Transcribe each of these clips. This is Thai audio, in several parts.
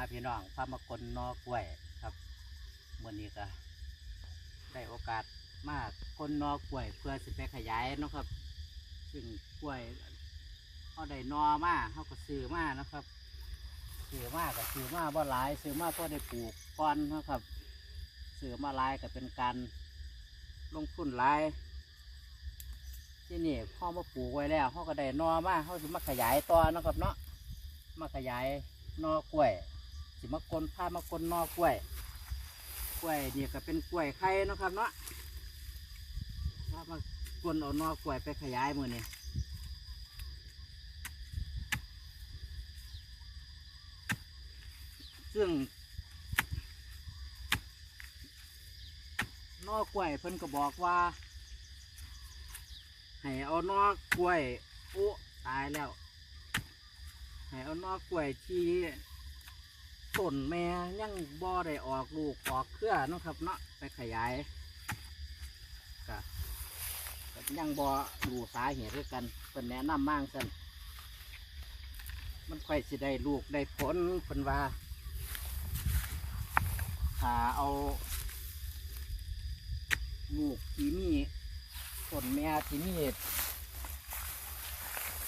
มาพี่น้องพามากลนอกล้วยครับมื่อนี้ก็ได้โอกาสมากกลนอกล้วยเพื่อสิไปขยายนะครับ ซึ่งกล้วยเขาได้นอมาเขาก็ซื้อมานะครับซื้อมาก็ซื้อมาบ่หลายซื้อมาก็ได้ปลูกก่อนนะครับซื้อมาหลายก็เป็นการลงทุนหลายที่นี่พ่อมาปลูกไว้แล้วเขาก็ได้นอมาเขาสิมาขยายต่อนะครับเนาะมาขยายนอกล้วย สิมากลพามากลนอกล้วย กล้วยนี่ก็เป็นกล้วยไข่นะครับเนาะพามากลเอานอกล้วยไปขยายมือนี่ซึ่งนอกล้วยเพิ่นก็บอกว่า ให้เอานอกกล้วยโอ้ตายแล้ว ให้เอานอกกล้วยที่ ต้นแม่ยังบ่ได้ออกลูกออกเครือนะครับเนาะไปขยายก็ก็ยังบ่รู้สาเหตุด้วยกันเป็นแนะนำมั่งสันมันค่อยสิได้ลูกได้ผลเพิ่นว่าถ้าเอาลูกที่มีต้นแม่ที่นี่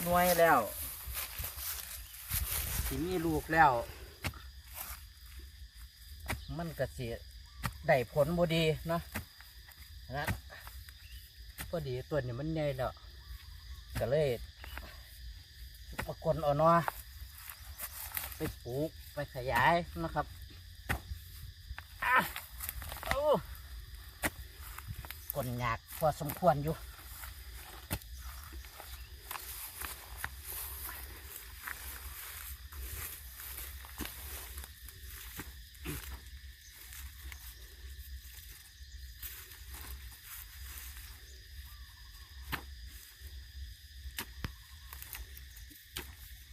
หน่วยแล้วที่มีลูกแล้ว มันก็สิได้ผลบดีเนาะนะพอดีตัวนี้มันใหญ่แล้วก็เลยเอากลนเอาเนาะไปปลูกไปขยายนะครับอะเอากลนยากพอสมควรอยู่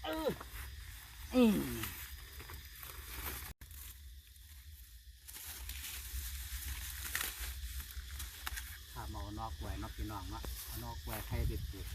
เออ อืมถ้ามเอานอกกล้วยนอกพี่น้องมะเอานอกกล้วยให้ไปปลูก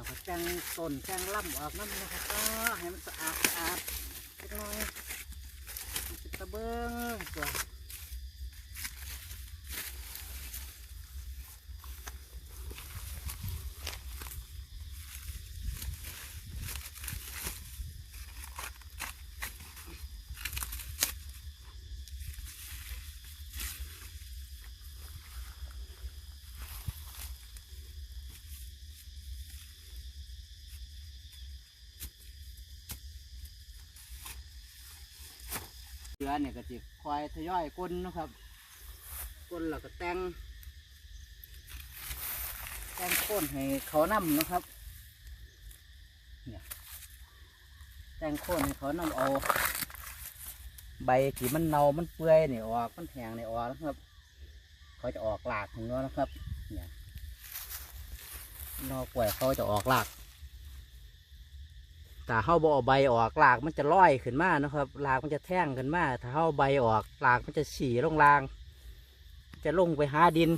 แล้วก็จังต้นจังล่ำออกน้ำนะครับก็ให้มันสะอาดสะอาดเล็กน้อยตะเบิ้งตัว เสือเนี่ยก็จะคอยทยอยก้นนะครับก้นแล้วก็แต่งแต่งก้นให้เขานำนะครับเนี่ยแต่งโคนให้เขานำเอา ใบที่มันเนามันเปื่อยเนี่ยออกมันแห้งเนี่ยออกนะครับ เขาจะออกหลากของเนานะครับ เนี่ยนอกกล้วยเขาจะออกหลาก ถ้าเข้าบ่เอาใบออกหลากมันจะลอยขึ้นมานะครับหลากมันจะแท่งขึ้นมาถ้าเข้าใบออกหลากมันจะฉี่ลงลาง จะลงไปหาดิน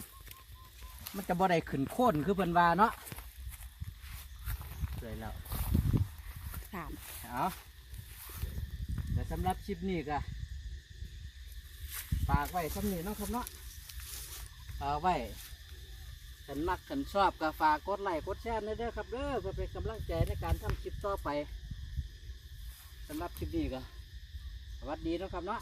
มันจะบ่ได้ขึ้นโค่นคือเพิ่นว่าเนาะเลยแล้วสามเอาแต่สำหรับคลิปนี้ก็ฝากไว้สำนี้เนาะครับเนาะฝากไว้ ขันมักขันชอบก็ฝากกดไลค์กดแชร์นะเด้อครับเด้อเพื่อเป็นกำลังใจในการทำคลิปต่อไปสำหรับคลิปนี้ก็สวัสดีนะครับเนาะ